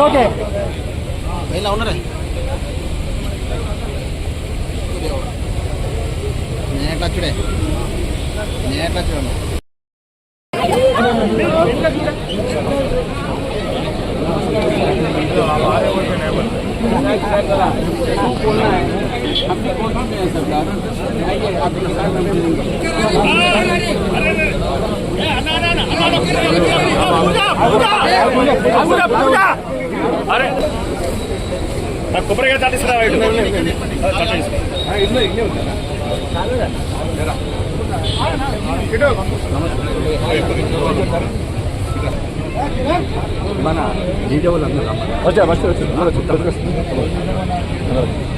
Okay ఇలా ఉన్నారా నేను ఎట్లా చూడే నేను ఎట్లా చూడను అరే నాకు కొబ్బరిగా తట్టిస్తారా మన డీజే వాళ్ళు అందరూ వచ్చా ఫస్ట్ భద్రం కరణే విష్ణుయామదేవా భద్రం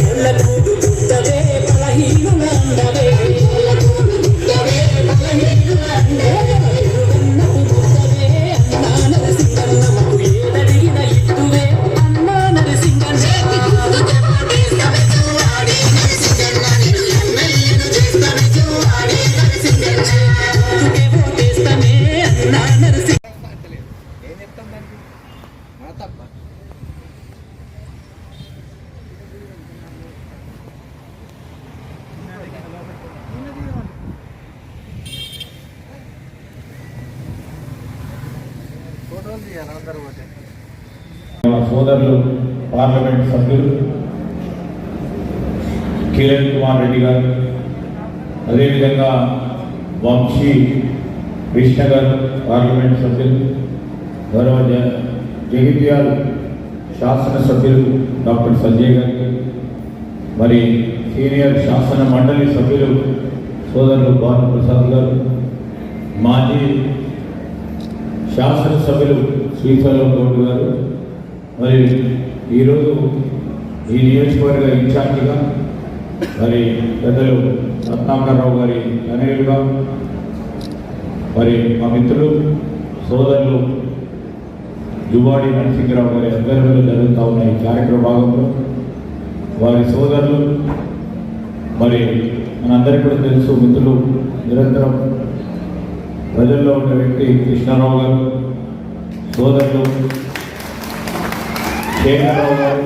যাবে సోదరులు పార్లమెంట్ సభ్యులు కిరణ్ కుమార్ రెడ్డి గారు అదేవిధంగా వంశీ కృష్ణ గారు పార్లమెంట్ సభ్యులు గౌరవ జ- జగిత్యాల శాసనసభ్యులు డాక్టర్ సంజయ్ గారికి మరి సీనియర్ శాసన మండలి సభ్యులు సోదరులు భానుప్రసాద్ గారు మాజీ శాసనసభ్యులు శ్రీశైలం గౌడ్ గారు మరి ఈరోజు ఈ నియోజకవర్గ ఇన్ఛార్జిగా మరి పెద్దలు రత్నాకర్రావు గారి తనయులుగా మరి మా మిత్రులు సోదరులు జువాడి నరసింహరావు గారి ఆధ్వర్యంలో జరుగుతూ ఉన్న ఈ కార్యక్రమ భాగంలో వారి సోదరులు మరి మనందరికీ కూడా తెలుసు మిత్రులు నిరంతరం ప్రజల్లో ఉన్న వ్యక్తి కృష్ణారావు గారు సోదరులు శేఖరరావు గారు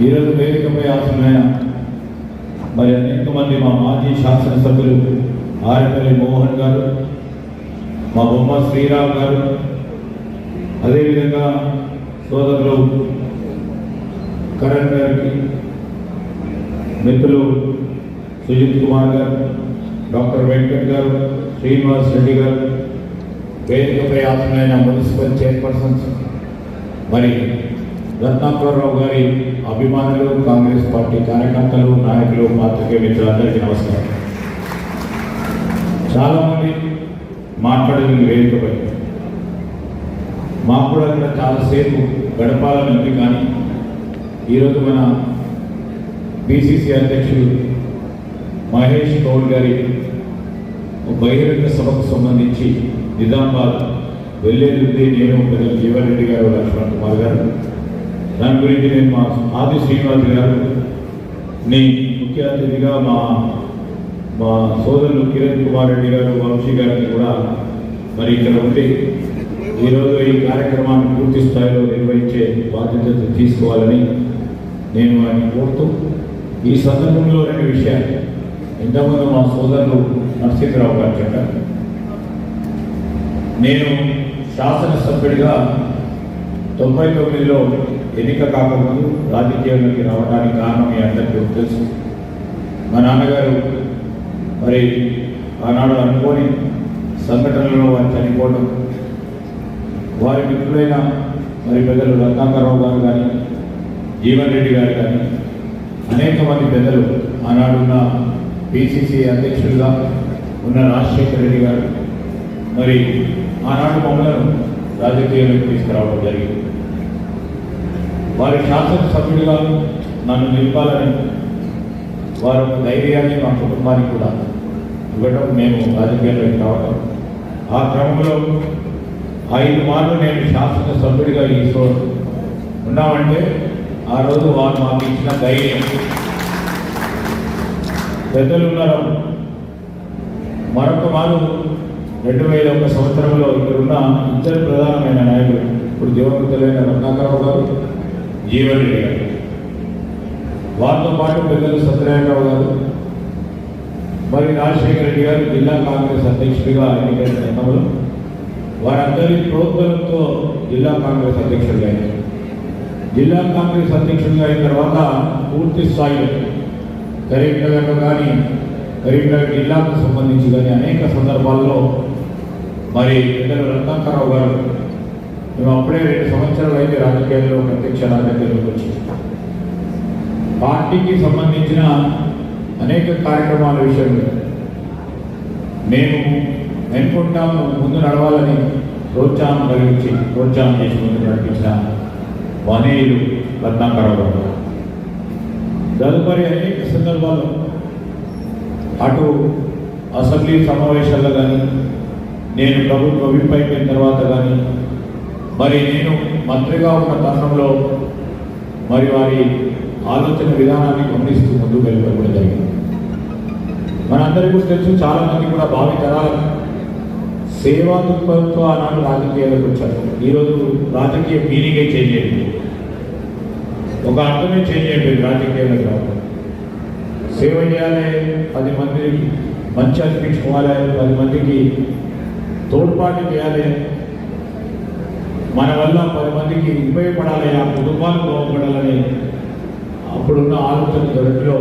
ఈరోజు వేదికపై ఆసనమైన మరి అనేక మంది మా మాజీ శాసనసభ్యులు ఆరపల్లి మోహన్ గారు మా బొమ్మ శ్రీరామ్ గారు అదేవిధంగా సోదరులు కరణ్ గారికి మిత్రులు సుజిత్ కుమార్ గారు డాక్టర్ వెంకట్ గారు శ్రీనివాస్ రెడ్డి గారు వేదికపై ఆసనైన మున్సిపల్ చైర్పర్సన్స్ మరి రత్నాకరరావు గారి అభిమానులు కాంగ్రెస్ పార్టీ కార్యకర్తలు నాయకులు పాత్రికే మిత్రులందరికీ నమస్కారం. చాలామంది మాట్లాడేది వేదికపై. మాకు కూడా ఇక్కడ చాలాసేపు గడపాలని ఉంది కానీ ఈరోజు మన బీసీసీ అధ్యక్షుడు గౌడ్ గారి బహిరంగ సభకు సంబంధించి నిజామాబాద్ వెళ్ళేది నేను పెద్దలు జీవారెడ్డి గారు లక్ష్మణ్ కుమార్ గారు. దాని గురించి నేను మా ఆది శ్రీనివాస్ గారు నీ ముఖ్య అతిథిగా మా మా సోదరులు కిరణ్ కుమార్ రెడ్డి గారు వంశీ గారిని కూడా మరి ఇక్కడ ఉండి ఈరోజు ఈ కార్యక్రమాన్ని పూర్తి స్థాయిలో నిర్వహించే బాధ్యత తీసుకోవాలని నేను ఆయన కోరుతూ ఈ సందర్భంలో రెండు విషయాలు. ఇంతకుముందు మా సోదరులు నరసింహరావు గారు చెప్పారు. నేను శాసనసభ్యుడిగా తొంభై తొమ్మిదిలో ఎన్నిక కాకముందు రాజకీయాల్లోకి రావడానికి కారణం మీ అందరికీ తెలుసు. మా నాన్నగారు మరి ఆనాడు అనుకోని సంఘటనలో వారు చనిపోవడం వారి మిత్రులైన మరి పెద్దలు రత్నాకరరావు గారు కానీ జీవన్ రెడ్డి గారు కానీ అనేక మంది పెద్దలు ఆనాడున్న పిసిసి అధ్యక్షుడిగా ఉన్న రాజశేఖర రెడ్డి గారు మరి ఆనాడు మమ్మల్ని రాజకీయాలకు తీసుకురావడం జరిగింది. వారి శాసనసభ్యుడిగా నన్ను నిలపాలని వారి ధైర్యాన్ని మా కుటుంబానికి కూడా ఇవ్వడం మేము రాజకీయాల్లోకి రావడం ఆ క్రమంలో ఐదు మార్లు నేను శాసనసభ్యుడిగా ఈ సో ఉన్నామంటే ఆ రోజు వారు మాకు ఇచ్చిన ధైర్యం పెద్దలు ఉన్నారు. మరొక వారు రెండు వేల ఒక సంవత్సరంలో ఇక్కడున్న ఇద్దరు ప్రధానమైన నాయకులు ఇప్పుడు దివంగతులైన రత్నాకరరావు గారు జీవన్ రెడ్డి గారు. వారితో పాటు పెద్దలు సత్యనారాయణరావు గారు మరి రాజశేఖర రెడ్డి గారు జిల్లా కాంగ్రెస్ అధ్యక్షుడిగా ఎన్నికైన క్రమంలో వారందరి ప్రోత్సాహంతో జిల్లా కాంగ్రెస్ అధ్యక్షుడిగా జిల్లా కాంగ్రెస్ అధ్యక్షుడిగా అయిన తర్వాత పూర్తి స్థాయిలో కరీంనగర్లో కానీ కరీంనగర్ జిల్లాకు సంబంధించి కానీ అనేక సందర్భాల్లో మరి ఇద్దరు రత్నాకరరావు గారు మేము అప్పుడే రెండు సంవత్సరాలు అయితే రాజకీయాల్లో ప్రత్యక్ష రాజకీయాల్లోకి వచ్చి. పార్టీకి సంబంధించిన అనేక కార్యక్రమాల విషయంలో మేము ఎన్నుకుంటాము ముందు నడవాలని ప్రోత్సాహం కలిగించి ప్రోత్సాహం చేసి ముందు నడిపించిన వనేయులు రత్నాకరరావు గారు. తదుపరి అనేక సందర్భాల్లో అటు అసెంబ్లీ సమావేశాల్లో కానీ నేను ప్రభుత్వ విప్ అయిపోయిన తర్వాత కానీ మరి నేను మంత్రిగా ఉన్న తరుణంలో మరి వారి ఆలోచన విధానాన్ని గమనిస్తూ ముందుకు వెళ్ళడం జరిగింది. మనందరికీ కూడా తెలుసు చాలా మంది కూడా భావి తరాలకు సేవా దృక్పథంతో ఆనాడు రాజకీయాలకు వచ్చారు. ఈరోజు రాజకీయ మీనింగే చేంజ్ ఒక అర్థమే చేంజ్ అయిపోయింది రాజకీయాలకు రావడం సేవ చేయాలి పది మందికి మంచి అనిపించుకోవాలి పది మందికి తోడ్పాటు చేయాలి. మన వల్ల పది మందికి ఉపయోగపడాలి ఆ కుటుంబానికి బాగుపడాలని అప్పుడున్న ఆలోచన ధోరణిలో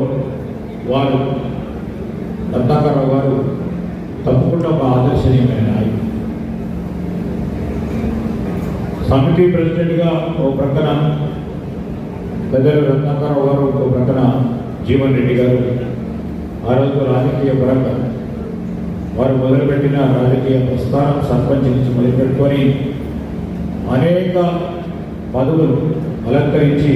వారు రత్నాకరరావు గారు తప్పకుండా ఒక ఆదర్శనీయమైన నాయకుడు. సమితి ప్రెసిడెంట్గా ఓ ప్రక్కన పెద్దలు రత్నాకరరావు గారు ఒక ప్రక్కన జీవన్ రెడ్డి గారు. ఆ రోజు రాజకీయ పరంగా వారు మొదలుపెట్టిన రాజకీయ ప్రస్థానం సర్పంచ్ నుంచి మొదలుపెట్టుకొని అనేక పదవులు అలంకరించి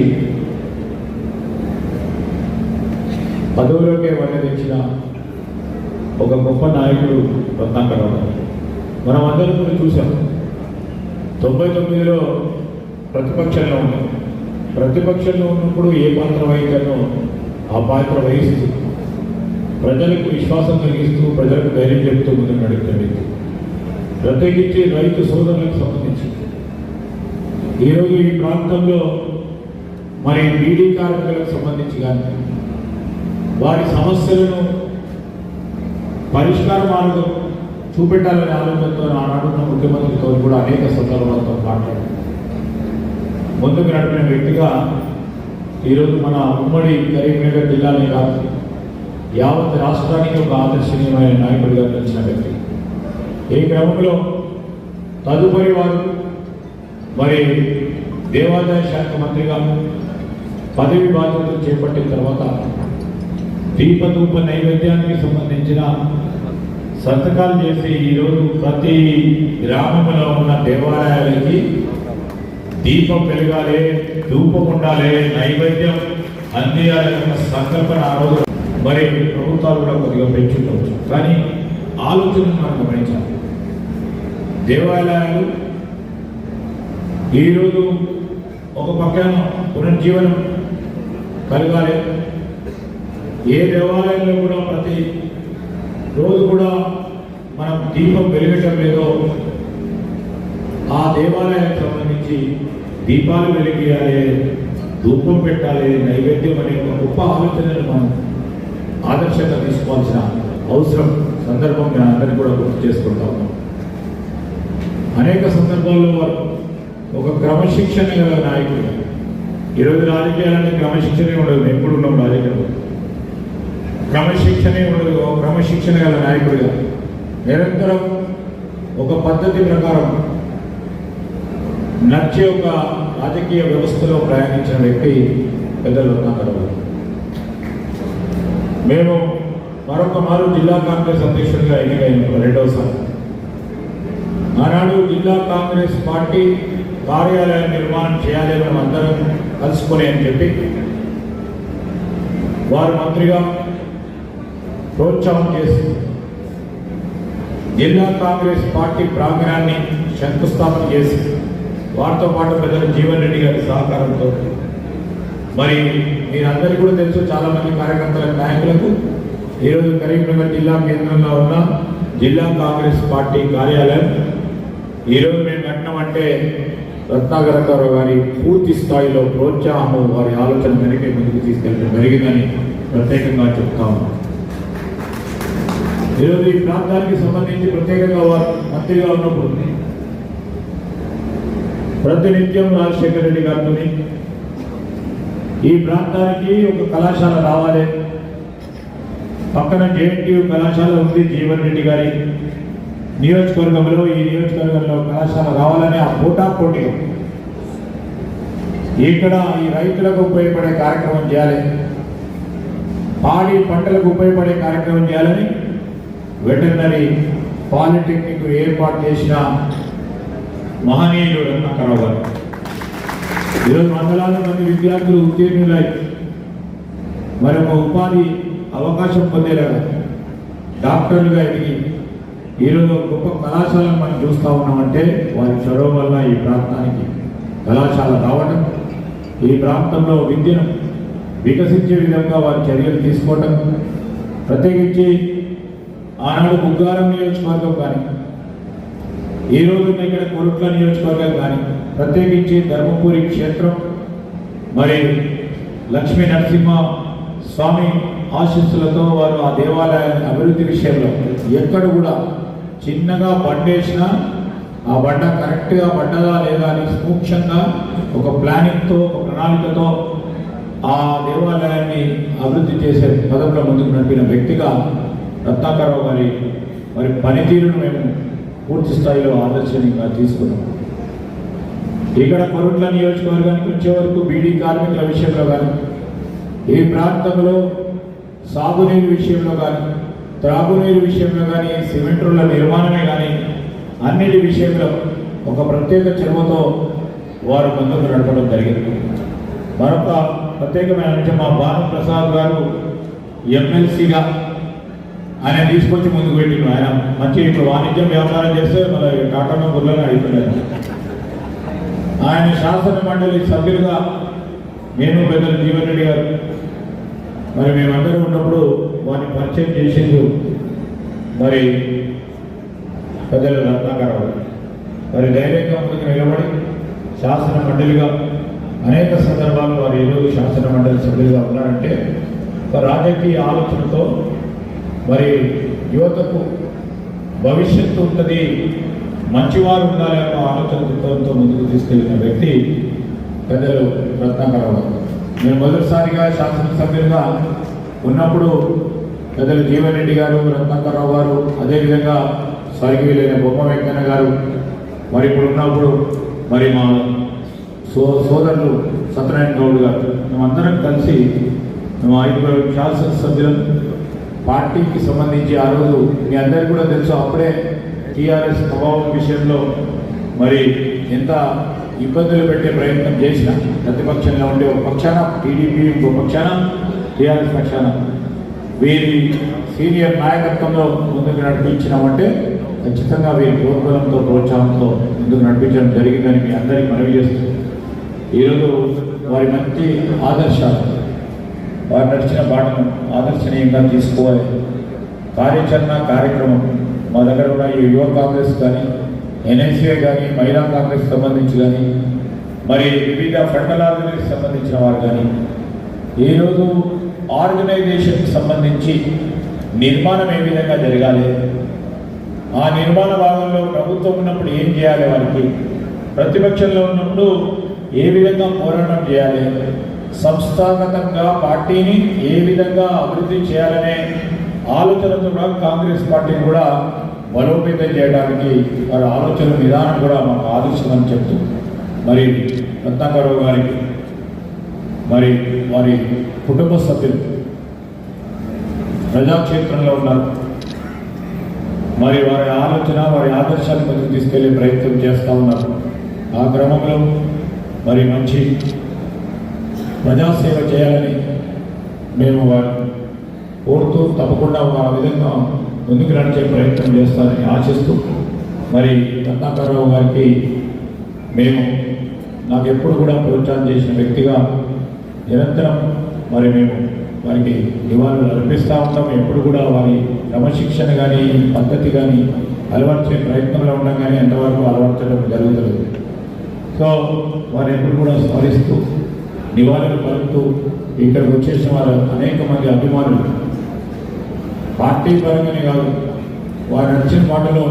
పదవులోకే వల్ల తెచ్చిన ఒక గొప్ప నాయకుడు రత్నాకరరావు మనం అందరం చూసాం తొంభై తొమ్మిదిలో ప్రతిపక్షంలో ఉన్నాం. ప్రతిపక్షంలో ఉన్నప్పుడు ఏ పాత్ర వహించానో ఆ పాత్ర వహిస్తూ ప్రజలకు విశ్వాసం కలిగిస్తూ ప్రజలకు ధైర్యం చెప్తూ ముందుకు నడుపుతుంది ప్రత్యేకించి రైతు సోదరులకు సంబంధించి. ఈరోజు ఈ ప్రాంతంలో మరి బీడీ కార్మికులకు సంబంధించి కానీ వారి సమస్యలను పరిష్కార మార్గం చూపెట్టాలనే ఆలోచనతో ఆనాడున్న ముఖ్యమంత్రితో కూడా అనేక సందర్భాలతో మాట్లాడారు. ముందుకు నడిపిన వ్యక్తిగా ఈరోజు మన ఉమ్మడి కరీంనగర్ జిల్లానే కాదు యావత్ రాష్ట్రానికి ఒక ఆదర్శనీయమైన నాయకుడిగా నిలిచిన వ్యక్తి. ఈ క్రమంలో తదుపరి వారు మరి దేవాదాయ శాఖ మంత్రిగా పదవి బాధ్యతలు చేపట్టిన తర్వాత దీపధూప నైవేద్యానికి సంబంధించిన సంతకాలు చేసి ఈరోజు ప్రతి గ్రామంలో ఉన్న దేవాలయాలకి దీపం పెరగాలి ధూపం ఉండాలి నైవేద్యం అందియాలన్న సంకల్పన ఆ రోజు. మరి ప్రభుత్వాలు కూడా కొద్దిగా పెంచుకోవచ్చు కానీ ఆలోచన మనం గమనించాలి. దేవాలయాలు ఈరోజు ఒక పక్కన పునర్జీవనం కలగాలి. ఏ దేవాలయంలో కూడా ప్రతి రోజు కూడా మనం దీపం వెలిగటం లేదో ఆ దేవాలయానికి సంబంధించి దీపాలు వెలిగియాలి ధూపం పెట్టాలి నైవేద్యం అనే ఒక గొప్ప ఆలోచనను మనం ఆదర్శంగా తీసుకోవాల్సిన అవసరం సందర్భం మేము అందరికీ కూడా గుర్తు చేసుకుంటా ఉన్నాం. అనేక సందర్భాల్లో వారు ఒక క్రమశిక్షణ గల నాయకుడు ఈరోజు రాజకీయాలంటే క్రమశిక్షణే ఉండదు మేము ఎప్పుడు ఉన్నాం రాజకీయాలు క్రమశిక్షణే ఉండదు ఒక క్రమశిక్షణ గల నాయకుడిగా. నిరంతరం ఒక పద్ధతి ప్రకారం నడిచే ఒక రాజకీయ వ్యవస్థలో ప్రయాణించిన వ్యక్తి పెద్దలు రత్నాకరరావు మేము మరొక మారు జిల్లా కాంగ్రెస్ అధ్యక్షుడిగా ఎన్నికైన రెండవసారి ఆనాడు జిల్లా కాంగ్రెస్ పార్టీ కార్యాలయం నిర్మాణం చేయాలి మనం అందరం కలుసుకొని అని చెప్పి వారు మంత్రిగా ప్రోత్సాహం చేసి జిల్లా కాంగ్రెస్ పార్టీ ప్రాంగణాన్ని శంకుస్థాపన చేసి వారితో పాటు పెద్దలు జీవన్ రెడ్డి గారి సహకారంతో. మరి మీరందరికీ కూడా తెలుసు చాలా మంది కార్యకర్తల నాయకులకు. ఈరోజు కరీంనగర్ జిల్లా కేంద్రంలో ఉన్న జిల్లా కాంగ్రెస్ పార్టీ కార్యాలయం. ఈరోజు మేము కట్టినామంటే రత్నాకరరావు గారి పూర్తి స్థాయిలో ప్రోత్సాహము వారి ఆలోచన మేరకే ముందుకు తీసుకెళ్ళడం జరిగిందని ప్రత్యేకంగా చెప్తాము ఈరోజు ఈ ప్రాంతానికి సంబంధించి ప్రత్యేకంగా వారు మంత్రిగా ఉన్నప్పుడు ప్రతినిత్యం రాజశేఖర రెడ్డి గారితో ఈ ప్రాంతానికి ఒక కళాశాల రావాలి. పక్కన జేఎన్టీయూ కళాశాల ఉంది జీవన్ రెడ్డి గారి. నియోజకవర్గంలో ఈ నియోజకవర్గంలో కళాశాల రావాలనే ఆ పోటా పోటీ ఇక్కడ ఈ రైతులకు ఉపయోగపడే కార్యక్రమం చేయాలి. పాడి పంటలకు ఉపయోగపడే కార్యక్రమం చేయాలని వెటర్నరీ పాలిటెక్నిక్ ఏర్పాటు చేసిన మహనీయుడు నాకు గారు ఈరోజు వందలాది మంది విద్యార్థులు ఉత్తీర్ణులై మరొక ఉపాధి అవకాశం పొందేలాగా డాక్టర్లుగా ఎదిగి ఈరోజు గొప్ప కళాశాలను మనం చూస్తూ ఉన్నామంటే వారి చొరవ వల్ల ఈ ప్రాంతానికి కళాశాల రావడం ఈ ప్రాంతంలో విద్యను వికసించే విధంగా వారి చర్యలు తీసుకోవటం ప్రత్యేకించి ఆనాడు ముగ్గారం నియోజకవర్గం కానీ ఈ రోజు ఇక్కడ కొరుట్ల నియోజకవర్గం కానీ ప్రత్యేకించి ధర్మపురి క్షేత్రం మరి లక్ష్మీ నరసింహ స్వామి ఆశీస్సులతో వారు ఆ దేవాలయాన్ని అభివృద్ధి విషయంలో ఎక్కడ కూడా చిన్నగా పండేసినా ఆ బండ కరెక్ట్గా పడ్డదా లేదా అని సూక్ష్మంగా ఒక ప్లానింగ్తో ఒక ప్రణాళికతో ఆ దేవాలయాన్ని అభివృద్ధి చేసే పదంలో ముందుకు నడిపిన వ్యక్తిగా రత్నాకరావు గారి మరి పనితీరును మేము పూర్తి స్థాయిలో ఆదర్శనీయంగా తీసుకున్నాం. ఇక్కడ కొరుట్ల నియోజకవర్గానికి వచ్చే వరకు బీడీ కార్మికుల విషయంలో కానీ ఈ ప్రాంతంలో సాగునీరు విషయంలో కానీ త్రాగునీరు విషయంలో కానీ సిమెంట్ రోడ్ల నిర్మాణమే కానీ అన్నిటి విషయంలో ఒక ప్రత్యేక చొరవతో వారు ముందుకు నడపడం జరిగింది. మరొక ప్రత్యేకమైన అంశం మా భాను ప్రసాద్ గారు ఎమ్మెల్సీగా ఆయన తీసుకొచ్చి ముందుకు పెట్టిండు. ఆయన మంచి ఇప్పుడు వాణిజ్యం వ్యాపారం చేస్తే మన టాటా గుర్లను అయిపోయారు ఆయన శాసన మండలి సభ్యులుగా నేను పెద్దలు జీవన్ రెడ్డి గారు. మరి మేమందరం ఉన్నప్పుడు వారిని పరిచయం చేసిండు మరి పెద్దలు రత్నాకరావు మరి ధైర్యంగా ముందుకు నిలబడి శాసన మండలిగా అనేక సందర్భాల్లో వారు ఈరోజు శాసన మండలి సభ్యులుగా ఉన్నారంటే రాజకీయ ఆలోచనతో మరి యువతకు భవిష్యత్తు ఉంటుంది మంచివారు ఉండాలి అన్న ఆలోచన దృక్పథంతో ముందుకు తీసుకెళ్ళిన వ్యక్తి పెద్దలు రత్నాకరరావు నేను మొదటిసారిగా శాసనసభ్యులుగా ఉన్నప్పుడు పెద్దలు జీవన్ రెడ్డి గారు రత్నాకరరావు గారు అదేవిధంగా స్వర్గీయులైన బొమ్మ వెంకన్న గారు మరి ఇప్పుడు ఉన్నప్పుడు మరి మా సో సోదరులు సత్యనారాయణ గౌడ్ గారు. మేమందరం కలిసి మేము ఐదు శాసనసభ్యులం పార్టీకి సంబంధించి ఆ రోజు మీ అందరికీ కూడా తెలుసు అప్పుడే టీఆర్ఎస్ ప్రభావం విషయంలో మరి ఎంత ఇబ్బందులు పెట్టే ప్రయత్నం చేసిన ప్రతిపక్షంగా ఉండే ఒక పక్షాన టీడీపీ ఇంకో పక్షాన టీఆర్ఎస్ పక్షాన వీరి సీనియర్ నాయకత్వంలో ముందుకు నడిపించినామంటే ఖచ్చితంగా వీరి ప్రోత్సాహంతో ప్రోత్సాహంతో ముందుకు నడిపించడం జరిగిందని మీ అందరికీ మనవి చేస్తుంది ఈరోజు వారి మంచి ఆదర్శాలు వారు నడిచిన బాటను ఆదర్శనీయంగా తీసుకోవాలి. కార్యాచరణ కార్యక్రమం. మా దగ్గర ఉన్న ఈ యువ కాంగ్రెస్ కానీ ఎన్ఎస్ఏ కానీ మహిళా కాంగ్రెస్ సంబంధించి కానీ మరి వివిధ ఫండల్ ఆర్గనైజేషన్ సంబంధించిన వారు కానీ ఈరోజు ఆర్గనైజేషన్కి సంబంధించి నిర్మాణం ఏ విధంగా జరగాలి? ఆ నిర్మాణ భాగంలో ప్రభుత్వం ఉన్నప్పుడు ఏం చేయాలి వారికి? ప్రతిపక్షంలో ఉన్నప్పుడు ఏ విధంగా పోరాటం చేయాలి? సంస్థాగతంగా పార్టీని ఏ విధంగా అభివృద్ధి చేయాలనే ఆలోచనతో కూడా కాంగ్రెస్ పార్టీని కూడా బలోపేతం చేయడానికి వారి ఆలోచన విధానం కూడా మాకు ఆదర్శమని చెప్తూ మరి రత్నాకరావు గారికి మరి వారి కుటుంబ సభ్యులు ప్రజాక్షేత్రంలో ఉన్నారు. మరి వారి ఆలోచన వారి ఆదర్శాన్ని ముందుకు తీసుకెళ్ళే ప్రయత్నం చేస్తూ ఉన్నారు. ఆ క్రమంలో మరి మంచి ప్రజాసేవ చేయాలని మేము వారు కోరుతూ తప్పకుండా ఆ విధంగా ముందుకు నడిచే ప్రయత్నం చేస్తారని ఆశిస్తూ మరి రత్నాకరరావు గారికి మేము నాకు ఎప్పుడు కూడా ప్రోత్సాహం చేసిన వ్యక్తిగా నిరంతరం మరి మేము వారికి నివాళులు అర్పిస్తూ ఉంటాం. ఎప్పుడు కూడా వారి క్రమశిక్షణ కానీ పద్ధతి కానీ అలవర్చే ప్రయత్నంలో ఉండడం కానీ ఎంతవరకు అలవర్చడం జరుగుతుంది సో వారు ఎప్పుడు కూడా స్మరిస్తూ నివాళులు పలుకుతూ ఇక్కడికి వచ్చేసిన వారు అనేక మంది అభిమానులు. పార్టీ పరంగానే కాదు వారు నచ్చిన మాటలో